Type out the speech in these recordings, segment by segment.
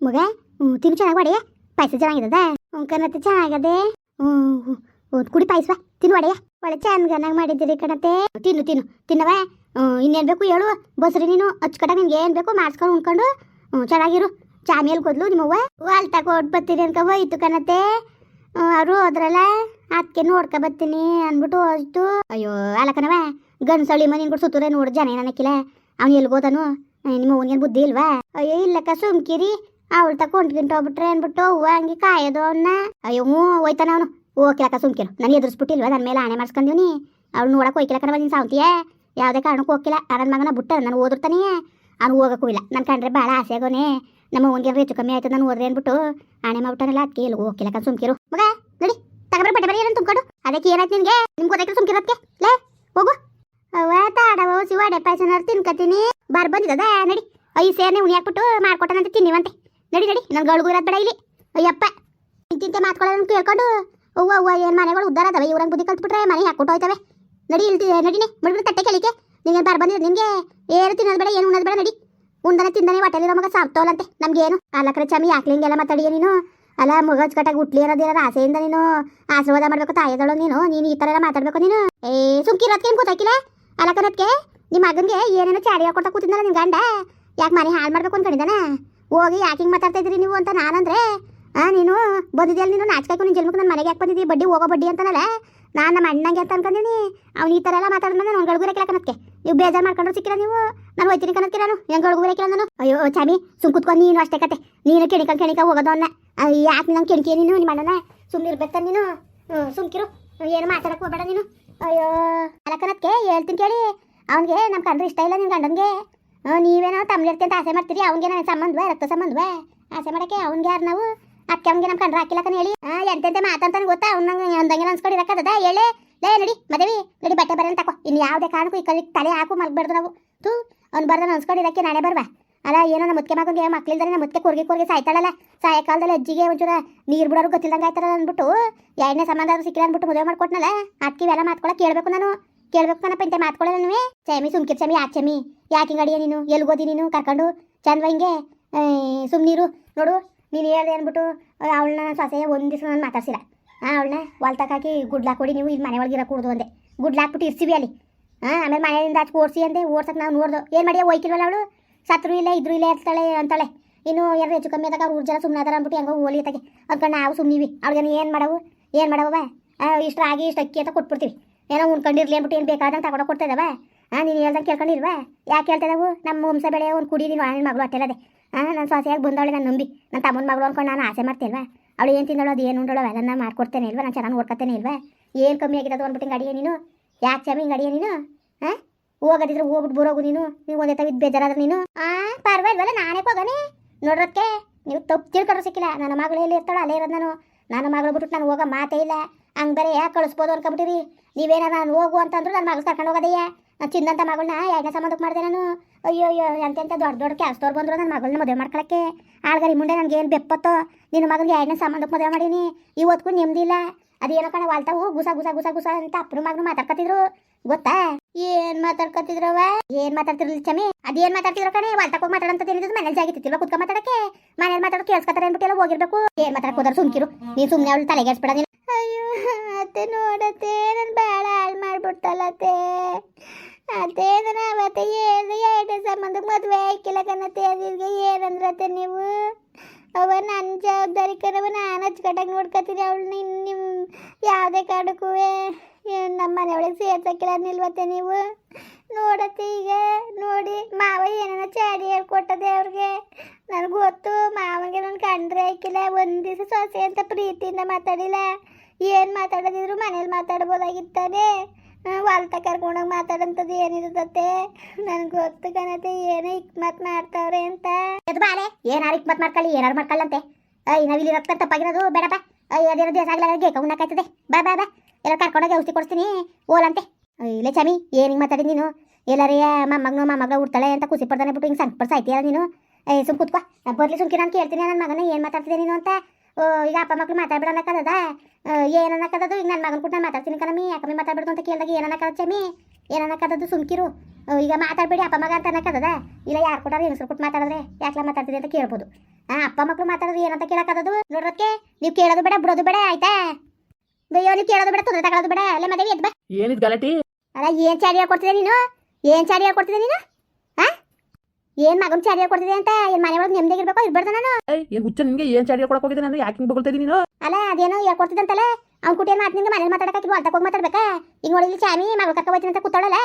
ಮಗ ಹ್ಞೂ ತಿನ್ನು ಚೆನ್ನಾಗಿ ಒಡೆಯ ಪಾಯಸ ಚೆನ್ನಾಗಿದದ ಹ್ಞೂ ಕಣತ್ತೆ ಚೆನ್ನಾಗದೆ ಹ್ಞೂ ಹ್ಞೂ ಕುಡಿ ಪಾಯಸ ತಿನ್ನು ಒಡೆಯ ಒಳ್ಳೆ ಚೆನ್ನಾಗಿ ಮಾಡಿದ್ದೀರಿ ಕಣತೆ. ತಿನ್ನು ತಿನ್ನು. ತಿನ್ನವ? ಹ್ಞೂ ಇನ್ನೇನು ಬೇಕು ಹೇಳು. ಬಸ್ರಿ ನೀನು, ಅಚ್ಚುಕಟ್ಟಾಗಿ ನಿನ್ಗೆ ಏನು ಬೇಕು ಮಾಡಿಸ್ಕೊಂಡು ಉಣ್ಕೊಂಡು ಹ್ಞೂ ಚೆನ್ನಾಗಿರು. ಚಾ ಮೇಲೆ ಕೊದ್ಲು ನಿಮ್ಮವ್ವ. ವಾಲ್ ತಗೊಂಡು ಬರ್ತೀನಿ ಅನ್ಕ ಹೋಯ್ತು ಕಣತೆ. ಅವರು ಹೋದ್ರಲ್ಲ? ಅದಕ್ಕೆ ನೋಡ್ಕೊ ಬರ್ತೀನಿ ಅಂದ್ಬಿಟ್ಟು ಹೋಯ್ತು. ಅಯ್ಯೋ, ಅಲ್ಲ ಕಣವ ಗಂಡ್ಸಳಿ ಮನೆ ಕೂಡ ಸುತ್ತೂರೆ ನೋಡು ಜನ ಏನಕ್ಕಿಲ್ಲ ಅವ್ನು ಎಲ್ಲಿ ಹೋದನು? ನಿಮ್ಮ ಅವ್ನಿಗೇನು ಬುದ್ಧಿ ಇಲ್ವಾ? ಅಯ್ಯೋ, ಇಲ್ಲಕ್ಕ, ಸುಮ್ಕಿರಿ. ಅವಳು ತಗೊಂಡ್ಗಿಂತ ಹೋಗ್ಬಿಟ್ರೆ ಅನ್ಬಿಟ್ಟು ಹೂವು ಹಂಗೆ ಕಾಯೋದು ಅವನ್ನ ಅಯ್ಯೋ, ಹ್ಞೂ, ಹೋಯ್ತಾನ ಅವನು. ಹೋಗ್ಕಿಲಕ್ಕ ಸುಮ್ಕಿರು. ನಾನು ಎದುರಿಸ್ಬಿಟ್ಟಿಲ್ವ? ನನ್ನ ಮೇಲೆ ಆಣೆ ಮಾಡಿಸ್ಕೊಂಡಿವ್ನಿ ಅವಳು ನೋಡಕ್ಕೆ ಹೋಯ್ಕಿಲ್ಲ ಕಣವ ನೀನು ಸಾವ್ತಿಯೇ. ಯಾವುದೇ ಕಾರಣಕ್ಕೂ ಹೋಗಿಲ್ಲ ನನ್ನ ಮಗನ ಬಿಟ್ಟ, ನಾನು ಓದಿರ್ತಾನೆ. ಅವ್ನು ಹೋಗಕ್ಕೂ ಇಲ್ಲ. ನನ್ನ ಕಂಡ್ರೆ ಭಾಳ ಆಸೆ ಆಗೋನೆ. ನಮ್ಮ ಅವ್ನಿಗೆ ಹೆಚ್ಚು ಕಮ್ಮಿ ಆಯ್ತು, ನಾನು ಓದ್ರೆ ಅಂದ್ಬಿಟ್ಟು ಆಣೆ ಮಾಡ್ಬಿಟ್ಟಾನಲ್ಲ ಅದಕ್ಕೆ ಇಲ್ಲಿ ಕಣ್ ಸುಮ್ಕಿರು. ಮಗ, ನಡಿ. ತಗೊಂಡ್ರೆ ಬಟ್ಟೆ ಬರೀ ಏನಂತ ತುಂಬ್ಕೊಡು. ಅದಕ್ಕೆ ಏನಾಯ್ತು ನಿನಗೆ? ನಿಮ್ಗೆ ಗೊತ್ತಾಯ್ತು ಸುಮ್ಕಿರೋದಕ್ಕೆ ಲೇ, ಹೋಗು. ಅವ್ವ ತಾಡವ ಶಿವಾಡೆ ಪಾಯಸ ತಿನ್ಕತೀನಿ ಬಾರ್ ಬಂದಿದ್ದದ? ನಡಿ. ಐ ಸೇರ್ನೆ ಉಣಿ ಹಾಕ್ಬಿಟ್ಟು ಮಾಡ್ಕೊಟ್ಟನಂತ, ತಿನ್ನಿವಂತೆ. ನಡಿ ನಡಿ. ನನ್ನ ಗಳಿಗೂ ಬೇಡ ಇಲ್ಲಿ. ಅಯ್ಯಪ್ಪ. ಇಂತಿಂತೆ ಮಾತ್ಕೊಳ್ಳೋದನ್ನ ಕೇಳ್ಕೊಂಡು ಅವ್ವ ಅವ್ವ, ಏನು ಮನೆಗಳು ಉದ್ದಾರ ಅದಾವೆ? ಇವ್ರಂಗೆ ಬುದ್ಧಿ ಕಲ್ತ್ಬಿಟ್ರೆ ಮನೆ ಹಾಕ್ಬಿಟ್ಟು ಹೋಯ್ತವೆ. ನಡಿ ಇಲ್ಲಿ ನಡಿನಿ. ಮುಡ್ಬಿಟ್ಟು ತಟ್ಟೆ ಕೇಳಿಕೆ ನಿಂಗೆ ಬಾರ್ ಬಂದಿರೋದು ನಿಮಗೆ ಏನು ತಿನ್ನೋದು ಬೇಡ, ಏನು ಉಣ್ಣೋದು ಬೇಡ, ನಡಿ. ಉಂದನೆ ತಿಂದನೆ ಹೊಟ್ಟೆಲಿರೋ ಮಗ ಸಾಪ್ತೋಲಂತೆ ನಮಗೇನು? ಅಲ್ಲಕ್ರೆ ಚಮಿ ಹಾಕ್ಲಿಂಗೆಲ್ಲ ಮಾತಾಡಿಯ ನೀನು? ಅಲ್ಲ ಮಗ ಅಚ್ಚುಕಟ್ಟಾಗಿ ಹುಟ್ಲಿ ಇರೋದಿರೋ ಆಸೆಯಿಂದ ನೀನು? ಆಶೀರ್ವಾದ ಮಾಡ್ಬೇಕು ತಾಯದಳು ನೀನು? ನೀನು ಈ ಥರ ಎಲ್ಲ ಮಾತಾಡ್ಬೇಕು ನೀನು? ಏ ಸುಮ್ಕಿರೋದಕ್ಕೆ ಏನು ಗೊತ್ತಾಕಿಲ್ಲ? ಅಲಕನತ್ಗೆ ನಿಮ್ಮ ಮಗನಿಗೆ ಏನೇನೋ ಚಾಡಿ ಹಾಕೊಟ್ಟ ಕೂತಿದ್ನಲ್ಲ ನಿನ್ ಗಂಡ? ಯಾಕೆ ಮನೆ ಹಾಳು ಮಾಡ್ಬೇಕು ಅನ್ಕೊಂಡಿದ್ದಾನ? ಹೋಗಿ ಯಾಕೆ ಹಿಂಗೆ ಮಾತಾಡ್ತಾ ಇದ್ರಿ ನೀವು ಅಂತ ನಾನಂದ್ರೆ, ಆ, ನೀನು ಬಂದಿದ್ಯಲ್ಲ ನೀನು ನಾಚ್ಕಾಯ್ಕು ನಿನ್ನ ಜನ್ಮಕ್ಕೆ ನನ್ನ ಮನೆಗೆ ಯಾಕೆ ಬಂದಿದ್ದೀವಿ ಬಡ್ಡಿ ಹೋಗೋ ಬಡ್ಡಿ ಅಂತಾನಲ್ಲ. ನಾನು ನಮ್ಮ ಅಣ್ಣಂಗೆ ಅಂತ ಅನ್ಕೊಂಡಿನಿ ಅವ್ನು ಈ ಥರ ಎಲ್ಲ ಮಾತಾಡಿದ್ರೆ ನಾನು ಗಳಿಗುರಕ್ಕಿಲ್ಲ ಕನಕ್ಕೆ ನೀವು ಬೇಜಾರು ಮಾಡ್ಕೊಂಡು ಸಿಕ್ಕಿರ ನೀವು. ನಾನು ಹೋಯ್ತೀನಿ ಕನಕ್ಕೆ ನಾನು. ಹೆಂಗೆ ಕೇಳ ನಾನು? ಅಯ್ಯೋ ಚಾಮಿ, ಸುಮ್ ಕುತ್ಕೊಂಡು ನೀನು ಅಷ್ಟೇ ಕತೆ. ನೀನು ಕೆಣಿಕ ಕೆಣಿಕ ಹೋಗೋದು ಅವನ್ನ ಯಾಕೆ ನಂಗೆ ಕೆಣಿಕೆ ನೀನು ನಿಮ್ಮ ಅಣ್ಣನ? ಸುಮ್ಮನೆ ನೀನು. ಹ್ಞೂ ಸುಮ್ಕಿರು ಏನು ಮಾತಾಡಕ್ಕೆ ಹೋಗ್ಬೇಡ ನೀನು. ಅಯ್ಯೋ, ಅಲ್ಲ ಕಣಕ್ಕೆ ಹೇಳ್ತೀನಿ ಕೇಳಿ. ಅವನಿಗೆ ನಮ್ಮ ಕಂಡ್ರೆ ಇಷ್ಟ ಇಲ್ಲ ನಿನ್ನ ಗಂಡನಿಗೆ. ನೀವೇನೋ ತಮ್ಮಲಿರ್ತಿ ಅಂತ ಆಸೆ ಮಾಡ್ತೀರಿ, ಅವ್ನಿಗೆ ನನಗೆ ಸಂಬಂಧವೇ, ರಕ್ತ ಸಂಬಂಧವೇ? ಆಸೆ ಮಾಡಕ್ಕೆ ಅವ್ನಿಗೆ ಯಾರು ನಾವು? ಅಕ್ಕ ಅವ್ನಿಗೆ ನಮ್ಮ ಕಂಡ್ರೆ ಹಾಕಿಲ್ಲಕ್ಕನ ಹೇಳಿ. ಎಂತೆಂತೆ ಮಾತಂತಾನೆ ಗೊತ್ತಾ? ಅವ್ನಂಗೆ ಅಂದಂಗೆ ಅನ್ಸ್ಕೊಂಡಿರಕ್ಕದ ಹೇಳಿ ಲೇ ನಡಿ, ಮದವಿ. ನಡಿ, ಬಟ್ಟೆ ಬರೋಣ ತಕೋ. ಇನ್ನು ಯಾವುದೇ ಕಾರಣಕ್ಕೂ ಈ ಕಲಿಗೆ ತಲೆ ಹಾಕು ಮಲ್ಬಾರ್ದು ನಾವು. ತೂ ಅವ್ನು ಬರ್ದ ಅನ್ಸ್ಕೊಂಡಿರಕ್ಕೆ ನಾಳೆ ಬರ್ವಾ. ಅಲ್ಲ, ಏನೋ ನಮ್ಮ ಮುತ್ಕೆ ಮಗನಿಗೆ ಮಕ್ಳಿಲ್ದಾರೆ ನಮ್ಮ ಮುತ್ಕೆ ಕೂರ್ಗೆ ಕೂರ್ಗೆ ಸಾಯ್ತಾಳಲ್ಲ. ಸಾಯಂಕಾಲದಲ್ಲಿ ಅಜ್ಜಿಗೆ ಒಂಚೂರ ನೀರು ಬಿಡೋರು ಗೊತ್ತಿಲ್ದಂಗೆ ಆಯ್ತಾರಲ್ಲ ಅಂದ್ಬಿಟ್ಟು. ಎರಡನೇ ಸಂಬಂಧ ಸಿಕ್ಕಿಲ್ಲ ಅಂದ್ಬಿಟ್ಟು ಮದುವೆ ಮಾಡ್ಕೊಟ್ನಲ್ಲ. ಅದಕ್ಕೆ ಇವೆಲ್ಲ ಮಾತ್ಕೊಳಕ್ಕೆ ಕೇಳಬೇಕು ನಾನು. ಕೇಳ್ಬೇಕು ಇಂತೆ ನೀವೇ ಚಮಿ ಸುಮ್ಕಿರ್ ಚಮಿ ಯಾಕೆ ಚಮಿ ಯಾಕೆ ಹಿಂಗಡಿಯ ನೀನು? ಎಲ್ಗೋದಿ ನೀನು? ಕರ್ಕೊಂಡು ಚಂದ ಹಿಂಗೆ? ಸುಮ್ಮನೀರು ನೋಡು, ನೀನು ಹೇಳ್ದೆ ಅಂದ್ಬಿಟ್ಟು ಅವಳನ್ನ ಸೊಸೆ ಒಂದು ದಿವಸ ನಾನು ಮಾತಾಡ್ಸಿಲ್ಲ. ಹಾಂ ಅವಳನ್ನ ಹೊಲ್ತಕ್ಕೆ ಹಾಕಿ ಗುಡ್ಲಾಕ್ ಕೊಡಿ ನೀವು ಇಲ್ಲಿ ಮನೆ ಇರ ಇರಕೂಡ್ದು ಅಂದೆ. ಗುಡ್ಲಾಕ್ಬಿಟ್ಟು ಇರ್ಸಿವಿ ಅಲ್ಲಿ. ಹಾಂ ಆಮೇಲೆ ಮನೆಯಿಂದ ಆಚೆ ಓಡಿಸಿ ಅಂದೆ. ಓಡ್ಸಕ್ಕೆ ನಾವು ನೋಡ್ದು. ಏನು ಮಾಡಿ ಹೋಯ್ಕಿಲ್ವಲ್ಲ ಅವಳು? ಸತ್ರು ಇಲ್ಲ, ಇದ್ರು ಇಲ್ಲ ಇರ್ತಾಳೆ ಅಂತಾಳೆ. ಇನ್ನು ಯಾರು ಹೆಚ್ಚು ಕಮ್ಮಿ ಆದಾಗ ಅವ್ರು ಜನ ಸುಮ್ಮನೆ ಅದಾರ ಅಂದ್ಬಿಟ್ಟು ಹೆಂಗೋ ಹೋಲಿ ತಗೆ ಅದ್ಕೊಂಡು ನಾವು ಸುಮ್ಮನಿವಿ ಅವ್ಳಿಗೆ ಏನು ಮಾಡವು? ಏನು ಮಾಡವ ಇಷ್ಟು ರಾಗಿ ಇಷ್ಟು ಅಕ್ಕಿ ಅಂತ ಕೊಟ್ಬಿಡ್ತೀವಿ. ಏನೋ ಉಣ್ಕೊಂಡಿರ್ಲಿ ಅಂದ್ಬಿಟ್ಟು ಏನು ಬೇಕಾದಂತ ತಗೊಂಡು ಕೊಡ್ತಾ ಇದ್ದಾವ ಹಾಂ ನೀನು ಹೇಳ್ದಂಗೆ ಕೇಳ್ಕೊಂಡಿಲ್ವಾ? ಯಾಕೆ ಹೇಳ್ತಾ ನಮ್ಮ ವಂಶ ಬೆಳೆ ಒಂದು ಕುಡಿ ನೀನು ನನ್ನ ಮಗಳು ಅಟ್ಟೆಲ್ಲದೆ ಹಾಂ ನನ್ನ ಸೊಸೆಯಾಗಿ ಬಂದವಳೆ ನಾನು ನಂಬಿ. ನನ್ನ ತಮ್ಮನ ಮಗಳು ಅಂದ್ಕೊಂಡು ನಾನು ಆಸೆ ಮಾಡ್ತೇಲ್ವಾ? ಅವಳು ಏನು ತಿಂದಳು, ಅದು ಏನು ಉಂಡಳು ಅದನ್ನು ನಾನು ಮಾಡ್ಕೊಡ್ತೇನೆ ಇಲ್ವಾ? ನಾನು ಚೆನ್ನಾಗಿ ನೋಡ್ಕೊತೇನೆ ಇಲ್ವಾ? ಏನು ಕಮ್ಮಿ ಆಗಿದೆ ಅದು ಅಂದ್ಬಿಟ್ಟು ಹಿಂಗೆ ನೀನು? ಯಾಕೆ ಚಾಮಿ ಹಿಂಗೆ ನೀನು? ಹಾಂ ಹೋಗೋದಿದ್ರೆ ಹೋಗ್ಬಿಟ್ಟು ಬರೋಗು ನೀನು? ನೀವು ಒಂದೇ ತವಿದ್ ಬೇಜಾರಾದ್ರೆ ನೀನು? ಆ, ಪರವಾಗಿಲ್ವಲ್ಲ, ನಾನೇ ಹೋಗನೆ? ನೋಡ್ರಕ್ಕೆ ನೀವು ತಪ್ಪು ತಿಳ್ಕೊಂಡ್ರು ಸಿಕ್ಕಿಲ್ಲ. ನನ್ನ ಮಗಳು ಎಲ್ಲಿ ಇರ್ತಾಳೋ ಅಲ್ಲೇ ಇರೋದು ನಾನು. ನನ್ನ ಮಗಳು ಬಿಟ್ಟು ನಾನು ಹೋಗೋ ಮಾತೇ ಇಲ್ಲ. ಹಂಗೆ ಬೇರೆ ಯಾಕೆ ಕಳಿಸ್ಬೋದು ಅನ್ಕೊಂಬಿಟ್ಟಿರಿ ನೀವೇನಾರ ನಾನು ಹೋಗು ಅಂತಂದ್ರು ನನ್ನ ಮಗಳು ಕರ್ಕೊಂಡು ಹೋಗೋದಯ್ಯ. ನಾನು ಚಿನ್ನಂತ ಮಗಳನ್ನ ಯಾಕೆ ಸಂಬಂಧಕ್ಕೆ ಮಾಡಿದೆ ನಾನು? ಅಯ್ಯೋ ಅಯ್ಯೋ, ಎಂತೆಂತ ದೊಡ್ಡ ದೊಡ್ಡ ಕೆಲಸದವ್ರು ಬಂದರು ನನ್ನ ಮಗಳನ್ನ ಮದುವೆ ಮಾಡ್ಕೊಳಕ್ಕೆ. ಆಳ್ಗರಿ ಮುಂದೆ ನನಗೆ ಏನು ಬೆಪ್ಪತ್ತೋ? ನಿನ್ನ ಮಗನಿಗೆ ಎರಡನೇ ಸಂಬಂಧಕ್ಕೆ ಮದುವೆ ಮಾಡೀನಿ? ಇವತ್ತಿಗೂ ನೆಮ್ಮದಿಲ್ಲ ಅದೇನೋ ಕಣ ವಾಲ್ತಾವು, ಗುಸ ಗುಸ ಗುಸ ಗುಸ ಅಂತ ಅಪ್ಪರು ಮಗನು ಮಾತಾಡ್ಕತಿದ್ರು ಗೊತ್ತಾ? ಏನ್ ಮಾತಾಡ್ಕತಿದ್ರವ ಏನ್ ಮಾತಾಡ್ತಿರ್ಲಿ ಚಮಿ ಅದೇನ್ ಮಾತಾಡ್ತಿದ್ರು ಕಣೆ? ವಾಲ್ತಾಕ್ ಹೋಗಿ ಮಾತಾಡಂತ ತಿಳಿದ್ರು ಮನೇಲಿ ಜಾಗಿತಿಲ್ವ ಕುತ್ಕ ಮಾತಾಡಕ್ಕೆ? ಮನೇಲಿ ಮಾತಾಡೋ ಕೇಳಿಸ್ಕೊತಾರೆ ಅನ್ಬಿಟ್ಟು ಎಲ್ಲ ಹೋಗಿರ್ಬೇಕು. ಏನ್ ಮಾತಾಡಕ್ ಸುಮ್ಕಿರು. ನೀ ಸುಮ್ನೆ ಅವಳು ತಲೆಗೆ ನೀನು. ಅಯ್ಯೋ ಅತ್ತೆ ನೋಡತ್ತೆ ನನ್ನ ಬಾಳ ಹಾಳು ಮಾಡ್ಬಿಡ್ತಲ್ಲತ್ತೆ ಅತ್ತೆ. ನಾನು ಅವತ್ತೆ ಏನು ಎರಡನೇ ಸಂಬಂಧಕ್ಕೆ ಮದುವೆ ಆಯ್ಕಿಲ್ಲ ಕಣತ್ತೆ ಅದಿರ್ಗೆ ಏನಂದ್ರತ್ತೆ ನೀವು? ಅವ ನನ್ನ ಜವಾಬ್ದಾರಿ ಕರವ ನಾನು ಅಚ್ಚುಕಟ್ಟಾಗಿ ನೋಡ್ಕೊತೀನಿ ಅವಳನ್ನ ನಿನ್ನ ನಿಮ್ಮ ಯಾವುದೇ ಕಾರಣಕ್ಕೂ ನಮ್ಮ ಮನೆಯೊಳಗೆ ಸೇರ್ಸಕ್ಕಿಲ್ಲ ನಿಲ್ವತ್ತೆ ನೀವು? ನೋಡತ್ತೆ ಈಗ, ನೋಡಿ, ಮಾವ ಏನೇನೋ ಚಾಡಿ ಹೇಳ್ಕೊಟ್ಟದೆ ಅವ್ರಿಗೆ. ನನಗೆ ಗೊತ್ತು, ಮಾವನಿಗೆ ನನ್ನ ಕಂಡ್ರೆ ಹಾಕಿಲ್ಲ ಒಂದು ದಿವಸ ಸೊಸೆ ಅಂತ ಪ್ರೀತಿಯಿಂದ ಮಾತಾಡಿಲ್ಲ. ಏನು ಮಾತಾಡೋದಿದ್ರು ಮನೇಲಿ ಮಾತಾಡ್ಬೋದಾಗಿತ್ತಾನೆ. ವಾಲ್ತ ಕರ್ಕೊಂಡೋಗಿ ಮಾತಾಡಂಥದ್ದು ಏನಿರುತ್ತೆ ನನಗೆ ಗೊತ್ತು ಕಣತೆ, ಏನೋ ಇಕ್ಮತ್ ಮಾಡ್ತಾವ್ರೆ ಅಂತ. ಅದು ಬಾಲೆ, ಏನಾರು ಇಕ್ಮತ್ ಮಾಡ್ಕೊಳ್ಳಿ ಏನಾರು ಮಾಡ್ಕೊಳ್ಳಂತೆ ಅಯ್ಯ ನಾವಿಲ್ಲಿ ರಕ್ತ ತಪ್ಪಾಗಿರೋದು ಬೇಡಪ್ಪ. ಅಯ್ಯ ಅದೇನೋ ದಿವಸ ಆಗ್ಲಾಗ ಗೇಕ ಉಣ್ಣಕ್ಕಾಯ್ತದೆ ಬಾ ಬಾ ಬಾ. ಎಲ್ಲ ಕರ್ಕೊಂಡೋಗಿ ಔಷಧಿ ಕೊಡ್ತೀನಿ ಓಲಂತೆ. ಇಲ್ಲ ಚಮಿ, ಏನು ಹಿಂಗೆ ಮಾತಾಡಿ ನೀನು? ಎಲ್ಲರೇ ಮಮ್ಮಗ್ನು ಮೊಮ್ಮಗ ಉಡ್ತಾಳೆ ಅಂತ ಖುಷಿ ಪಡ್ತಾನೆ ಬಿಟ್ಟು ಹಿಂಗೆ ಸಂಕಟ ಅಲ್ಲ ನೀನು? ಏ ಸುಮ್ ಕೂತ್ಕೋ. ಬರ್ಲಿ ಸುಮ್ಕಿ ನಾನು ಕೇಳ್ತೀನಿ ನನ್ನ ಮಗನ, ಏನು ಮಾತಾಡ್ತಿದ್ದೆ ನೀನು ಅಂತ. ಈಗ ಅಪ್ಪ ಮಕ್ಳು ಮಾತಾಡ್ಬಿಡ ಅನ್ನಕ್ಕದ ಏನು ಅನ್ನಕ್ಕದದು ಈಗ ನನ್ನ ಮಗನ ಕೂಡ ನಾನು ಮಾತಾಡ್ತೀನಿ ಕಣಮಿ ಯಾಕಮ್ಮಿ ಮಾತಾಡ್ಬಿಡ್ದು ಅಂತ ಕೇಳಿದಾಗ ಏನು ಅನ್ನಕ್ಕದ ಚಮಿ? ಏನು ಅನ್ನಕ್ಕದದು ಸುಮ್ಕಿರು? ಈಗ ಮಾತಾಡ್ಬೇಡಿ ಅಪ್ಪ ಮಗ ಅಂತ ಅನ್ನಕ್ಕದ ಇಲ್ಲ ಯಾರು ಕೊಟ್ಟಾರ ಹೆಂಗಸರು ಕೊಟ್ಟು ಮಾತಾಡಿದ್ರೆ ಯಾಕಲ ಮಾತಾಡ್ತಿದೆ ಅಂತ ಕೇಳ್ಬೋದು. ಆ ಅಪ್ಪ ಮಕ್ಳು ಮಾತಾಡೋದು ಏನಂತ ಕೇಳಕ್ಕದದು ನೋಡ್ರಕ್ಕೆ ನೀವು ಕೇಳೋದು ಬೇಡ ಬಿಡೋದು ಬೇಡ ಆಯ್ತಾ? ಬಯ್ಯೋ ನೀವು ಕೇಳೋದು ಬೇಡ ತೊಂದರೆ ತಗೊಳ್ಳೋದು ಬೇಡ. ಅಲ್ಲ ಮದುವೆ ಎದ್ ಬಾ. ಏನಿದ್ ಗಲಾಟಿ? ಅಲ್ಲ ಏನ್ ಚಾಡಿ ಹೇಳ್ಕೊಡ್ತಿದ್ದೆ ನೀನು? ಏನ್ ಚಾಡಿ ಹೇಳ್ಕೊಡ್ತಿದ್ದೆ ನೀನು? ಹಾ ಏನ್ ಮಗನ್ ಚಾರಿಯ ಕೊಡ್ತಿದೆ ಅಂತ? ಏನ್ ಮನೆ ಒಳಗೆ ನೆಮ್ಮದಿ ಇರ್ಬೇಕು ಇರ್ಬಾರ್ದು ನಾನು ಏಯ್ ಏನ್ ಹುಚ್ಚ ನಿಮ್ಗೆ ಏನ್ ಚಾರಿಯ ಕೊಡಕ್ ಹೋಗಿದ್ದೆ ನಾನು? ಯಾಕೆ ಹಿಂಗ್ ಬಗಳ್ತಾ ನೀನು? ಅಲ್ಲ ಅದೇನೋ ಹೇಳ್ಕೊಡ್ತಿದ್ದಂತಲ್ಲ ಅವ್ನ ಕುಟಿಯ ಮಾತು ನಿಂಗೆ ಮನೇಲಿ ಮಾತಾಡಕ್ಕೆ ಅರ್ಧಕ್ಕೆ ಹೋಗಿ ಮಾತಾಡ್ಬೇಕಾ? ಈಗ ನೋಡಿ ಇಲ್ಲಿ ಚಾಮಿ ಮಗಳು ಕರ್ಕೊ ಹೋಯ್ತೀನಿ ಅಂತ ಕೂತಾಳಲ್ಲ?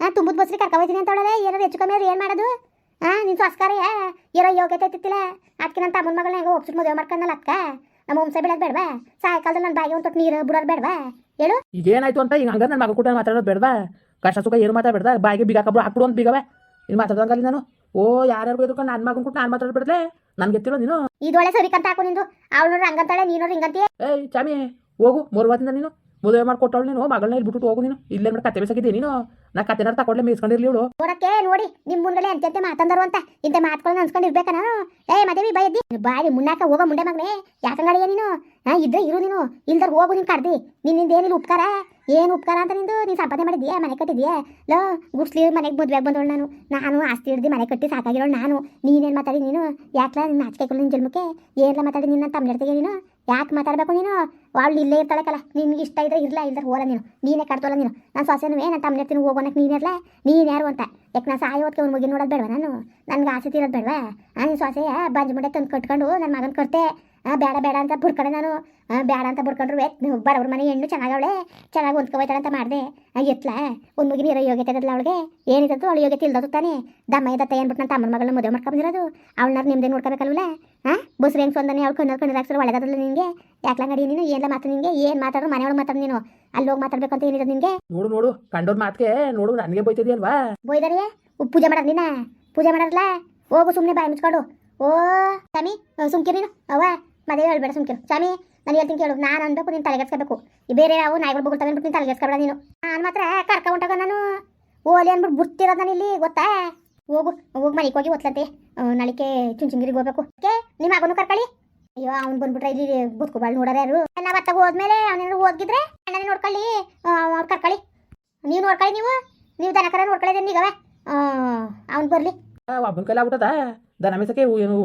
ನಾ ತುಂಬುದ್ ಬಸ್ರಿ ಕರ್ಕ ಹೋಯ್ತೀನಿ ಅಂತ ಅವಳಲ್ಲ ಏನಾರು ಹೆಚ್ಚು ಕಮ್ಮಿ ಏನ್ ಮಾಡೋದು? ಹಾ ನಿನ್ ಸ್ವಸ್ಕಾರ ಇರೋ ಯೋಗ್ಯತೆ ಐತಿತ್ತಿಲ್ಲ ಅದಕ್ಕೆ ನನ್ನ ತಮ್ಮನ ಮಗಳನ್ನ ಹೆಂಗೋ ಒಪ್ಸಿಟ್ ಮದುವೆ ಮಾಡ್ಕೊಂಡಲ್ಲ ಅಕ್ಕ ನಮ್ಮ ವಂಶ ಬಿಡೋದು ಬೇಡವಾ? ಸಾಯಂಕಾಲದಲ್ಲಿ ನನ್ನ ಬಾಯಿ ಒಂದು ತೊಟ್ಟು ನೀರು ಬಿಡೋದು ಬೇಡವಾ? ಹೇಳು. ಏನಾಯ್ತು ಅಂತ? ಈಗ ಹಂಗ ನನ್ನ ಮಗ ಕೂಡ ಮಾತಾಡೋದು ಬೇಡವಾ? ಕಷ್ಟ ಸುಖ ಏನು ಮಾತಾಡಬೇಡ ಬಾಯಿಗೆ ಬೀಗ ಹಾಕಬ್ರು ಹಾಕ್ಬಿಡು ಅಂತ ಬಿಗವೆ? ಇನ್ನು ಮಾತಾಡ್ದಂಗಲ್ಲಿ ನಾನು? ಓ ಯಾರ್ಯಾರು ಎದ್ಕೊಂಡು ನನ್ನ ಮಗನ್ ಕೊಟ್ಟು ನಾನು ಮಾತಾಡ್ಬಿಡ್ಲೆ ನನ್ಗೆ ಎತ್ತಿರೋ ನೀನು? ಇದೊಳೆ ಸರಿ ಕಂತ ಹಾಕು ನಿಂದು. ಅವಳು ನೋಡ್ರಿ ಹಂಗಂತಾಳೆ ನೀನು ನೋಡ್ರಿ ಹಿಂಗಂತೀಯ? ಏಯ್ ಚಾಮಿ ಹೋಗು ಮೂರು ಮಾತಿಂದ ನೀನು. ಮದುವೆ ಮಾಡ್ಕೊಟ್ಟವಳು ನೀನು ಮಗಳನ್ನ ಇಲ್ಲಿ ಬಿಟ್ಟು ಹೋಗು ನೀನು. ಇಲ್ಲೇ ಮಾಡಿ ಕತೆ ಬೇಸಾಗಿದ್ದೆ ನೀನು? ನಾ ಕತೆನಾರು ತಕೊಂಡ್ಲೆ ಮೇಯಿಸ್ಕೊಂಡಿರ್ಲಿ ಇವಳು. ನೋಡಕ್ಕೆ ನೋಡಿ ನಿಮ್ ಮುಂದೆ ಎಂತೆಂತೆ ಮಾತಂದರು ಅಂತ. ಇಂಥ ಮಾತುಗಳನ್ನ ಅನ್ಸ್ಕೊಂಡಿರ್ಬೇಕ ನಾನು? ಏ ಮದೇವಿ ಬೈದ್ದಿ ಬಾರಿ ಮುನ್ನಾಕ ಹೋಗೋ ಮುಂಡೆ ಮಗನೇ. ಯಾಕಂಗಾಡಿಯ ನೀನು? ಇದ್ರೆ ಇರು ನೀನು. ಇಲ್ದರ್ ಹೋಗು ನೀನು ಕಡ್ದಿ. ನಿನ್ನಿಂದ ಏನಿಲ್ಲ ಉಪಕಾರ? ಏನು ಉಪಕಾರ ಅಂತ ನಿಂದು? ನೀನ್ ಸಂಪಾದನೆ ಮಾಡಿದ್ಯಾ ಮನೆ ಕಟ್ಟಿದ್ಯಾ ಲೋ ಗುಡ್ಸ್ಲಿ ಮನೆಗೆ ಮದ್ವೆಗೆ ಬಂದವಳು ನಾನು. ನಾನು ಆಸ್ತಿ ಹಿಡ್ದು ಮನೆ ಕಟ್ಟಿ ಸಾಕಾಗಿರೋಳು ನಾನು. ನೀನೇನು ಮಾತಾಡಿ ನೀನು? ಯಾಕ್ಲ ನಿನ್ನ ನಾಚಿಕೆ ನಿನ್ನ ಜನ್ಮಕ್ಕೆ? ಏನೆಲ್ಲ ಮಾತಾಡಿ ನಿನ್ನ ತಮ್ಮ ನೀನು? ಯಾಕೆ ಮಾತಾಡಬೇಕು ನೀನು? ಅವಳು ಇಲ್ಲೇ ಇರ್ತಾಳಕ್ಕಲ್ಲ ನಿನ್ಗೆ ಇಷ್ಟ ಇದ್ರೆ ಇರಲ್ಲ ಇಲ್ದ್ರೆ ಹೋಲ ನೀನು. ನೀನೇ ಕಟ್ತೋಲ್ಲ ನೀನು. ನಾನು ಸೊಸೆನೂ ನಾನು ತಮ್ಮ ಇರ್ತೀನಿ ಹೋಗೋಣಕ್ಕೆ ಇರಲ್ಲ ನೀನು ಯಾರು ಅಂತ? ಯಾಕೆ ನಾನು ಸಾಯಿ ಹೊತ್ತಿಗೆ ಅವ್ನ ಮುಗಿ ನೋಡೋದು ಬೇಡವಾ ನಾನು? ನನಗೆ ಆಸೆ ತಿರೋದು ಬೇಡವಾ? ಆ ನಿನ್ನ ಸೊಸೆಯ ಬಂಜ್ ಮುಂಡೆ ತಂದು ಕಟ್ಕೊಂಡು ನನ್ನ ಮಗನ ಕಟ್ತೆ ಬೇಡ ಬೇಡ ಅಂತ ಬಿಡ್ಕೊಂಡೆ ನಾನು. ಬೇಡ ಅಂತ ಬಿಡ್ಕೊಂಡ್ರು ಬಡವ್ರ ಮನೆ ಹೆಣ್ಣು ಚೆನ್ನಾಗವಳೆ ಚೆನ್ನಾಗಿ ಹೊಂದ್ಕೊಬೋಯ್ತಾಳೆ ಅಂತ ಮಾಡಿದೆ. ಎತ್ಲ ಒಂದು ಮುಗಿನ ಇರೋ ಯೋಗ್ಯತೆ ಇದ್ದಲ್ಲ ಅವಳಿಗೆ. ಏನಿದ್ದು ಅವಳು ಯೋಗ್ಯತೆ ಇಲ್ದದು ತಾನೆ. ದಮ್ಮ ಇದ್ದತ್ತೆ ಏನ್ಬಿಟ್ಟು ನನ್ನ ತಮ್ಮನ ಮಗಳನ್ನ ಮದುವೆ ಮಾಡ್ಕೊಂಡಿರೋದು ಅವಳನ್ನ ನಿಮ್ದೆ ನೋಡ್ಕೋಬೇಕಲ್ವಲ್ಲ ಹಾ ಬಸ್ರು ಹೆಂಗ್ ಸೊಂದನೆ ಅವಳು ಕಣ್ಣು ಕಣ್ಣು ಹಾಕ್ಸಿದ್ರೆ ಒಳಗದಲ್ಲ ನಿನಗೆ. ಯಾಕ್ಲ ನಡಿ ನೀನು ಏನ್ ಮಾತು ನಿಂಗೆ ಏನ್ ಮಾತಾಡೋ ಮನೆಯೊಳಗೆ ಮಾತಾಡ ನೀನು. ಅಲ್ಲಿ ಹೋಗಿ ಮಾತಾಡ್ಬೇಕಂತ ಅಂತ ನಿಂಗೆ ನಿನಗೆ? ನೋಡು ನೋಡು ಕಂಡೋರ್ ಮಾತ್ಗೆ ನೋಡು ನನಗೆ ಬೈತಿದ್ಯಲ್ವಾ? ಬೋಯ್ದಾರಿಯೇ ಪೂಜೆ ಮಾಡೋದು ನೀನ? ಪೂಜೆ ಮಾಡಲ್ಲ ಹೋಗು ಸುಮ್ಮನೆ ಬಾಯಿ ಮುಚ್ಕೊಂಡು. ಓ ಸ್ವಾಮಿ ಸುಮ್ಕಿರಿ ನೀನು. ಅವ ಮದುವೆ ಹೇಳ್ಬೇಡ ಸುಮ್ಕಿರು. ಸ್ವಾಮಿ ನಾನು ಹೇಳ್ತೀನಿ ಕೇಳು, ನಾನು ಅನ್ಬೇಕು ನೀನು ತಲೆಗೆಸ್ಕೋಬೇಕು ಈ ಬೇರೆ ಯಾವ ನಾಯಿಗಳು ಬಗ್ಗೆ ಅಂದ್ಬಿಟ್ಟು ನೀನು ತಲೆಗೆಸ್ಕೊಬೇಡ ನೀನು. ನಾನು ಮಾತ್ರ ಕರ್ಕ ಹೊಂಟಾಗ ನಾನು. ಓಲಿ ಅಂದ್ಬಿಟ್ಟು ಬಿಡ್ತಿರೋದು ನಾನು ಇಲ್ಲಿ, ಗೊತ್ತಾ? ಹೋಗು, ಹೋಗಿ ಮನೆಗೆ ಹೋಗಿ ಓದ್ಲಂತೆ. ನಾಳಿಕೆ ಚುಂಚುಂಗಿರಿಗೆ ಹೋಗ್ಬೇಕು. ಓಕೆ ನಿಮ್ಮ ಮಗನು ಕರ್ಕೊಳ್ಳಿ ಅಯ್ಯೋ, ಅವ್ನು ಬಂದ್ಬಿಟ್ರೆ ಇಲ್ಲಿ ಬುತ್ಕೋಬಾಳ್ ನೋಡೋರು ಯಾರು? ನಾವು ಅತ್ತಾಗ ಹೋದ್ಮೇಲೆ ಅವನೇನು ಹೋಗಿದ್ರೆ ಅಣ್ಣನೇ ನೋಡ್ಕೊಳ್ಳಿ. ಅವ್ರು ಕರ್ಕೊಳ್ಳಿ ನೀವು ನೋಡ್ಕೊಳ್ಳಿ ನೀವು. ನೀವು ದನ ಕರ ನೋಡ್ಕೊಳ್ಳಿ ಈಗವ ಅವ್ನು ಬರಲಿ. ಒಬ್ಬನ ಕೈಲಿ ಆಗ್ಬಿಟ್ಟದ ದನ ಮೇಸಕ್ಕೆ ಏನು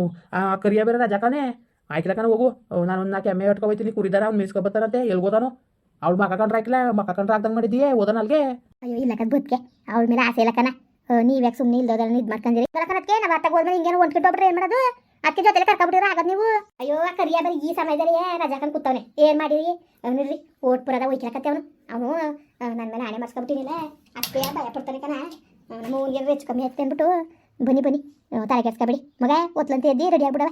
ಕರಿಯ ಬೇರೆ ರಜಾಕನೆ ಆಯ್ಕಿಲಕನ ಹೋಗು ನಾನು ಒಂದು ನಾಲ್ಕು ಎಮ್ಮೆ ಹೊಟ್ಕೊ ಹೋಯ್ತೀನಿ ಕುರಿದಾರ ಅವ್ನು ಮೇಯ್ಸ್ಕೊಬತ್ತಾರಂತೆ ಎಲ್ಗೋತಾನು ಅವ್ಳು ಮಕ್ಕ ಕಂಡ್ರೆ ಹಾಕಿಲ್ಲ ಮಕ್ಕ ಕಂಡ್ರೆ ಆಗ್ದಂಗೆ ಮಾಡಿದ್ದೀಯೇ ಓದನ ಅಲ್ಗೆ ಅಯ್ಯೋ ಇಲ್ಲ ಕದ್ ಬುದ್ಕೆ ಅವಳ ಮೇಲೆ ಆಸೆ ಇಲ್ಲ ನೀವು ಯಾಕೆ ಸುಮ್ಮನೆ ಇಲ್ದೋದನ್ನ ಇದು ಮಾಡ್ಕೊಂಡಿರಿ ಕನಕ್ಕೆ ನಾವು ಅರ್ಥ ಹೋದ್ಮೇಲೆ ಹಿಂಗೇನು ಒಂದ್ಕಿಟ್ಟು ಒಬ್ರು ಏನು ಮಾಡೋದು ಅದಕ್ಕೆ ಜೊತೆಲೆ ಕರ್ಕೊಬಿಟ್ಟಿರ ಆಗದ್ ನೀವು ಅಯ್ಯೋ ಕರಿಯ ಬರೀ ಈ ಸಮಯದಲ್ಲಿ ರಜಾಕನ್ ಕೂತವನೆ ಏನು ಮಾಡಿರಿ ಅವನಿರ್ರಿ ಓಟ್ ಪುರದ ಒಯ್ಕಿರಕತ್ತೆ ಅವನು ಅವನು ನನ್ನ ಮೇಲೆ ಹಣೆ ಮಾಡಿಸ್ಕೊಬಿಟ್ಟಿನಿಲ್ಲ ಅಷ್ಟೇ ಭಯ ಪಡ್ತಾನೆ ಕಣ ನಮ್ಮ ಊರಿಗೆ ಹೆಚ್ಚು ಕಮ್ಮಿ ಆಗ್ತೇನ್ಬಿಟ್ಟು ಬನ್ನಿ ಬನ್ನಿ ತಲೆ ಕೆಡ್ಸ್ಕೊಬಿಡಿ ಮಗ ಒತ್ಲಂತ ಎದ್ದಿ ರೆಡಿ ಆಗ್ಬಿಡವ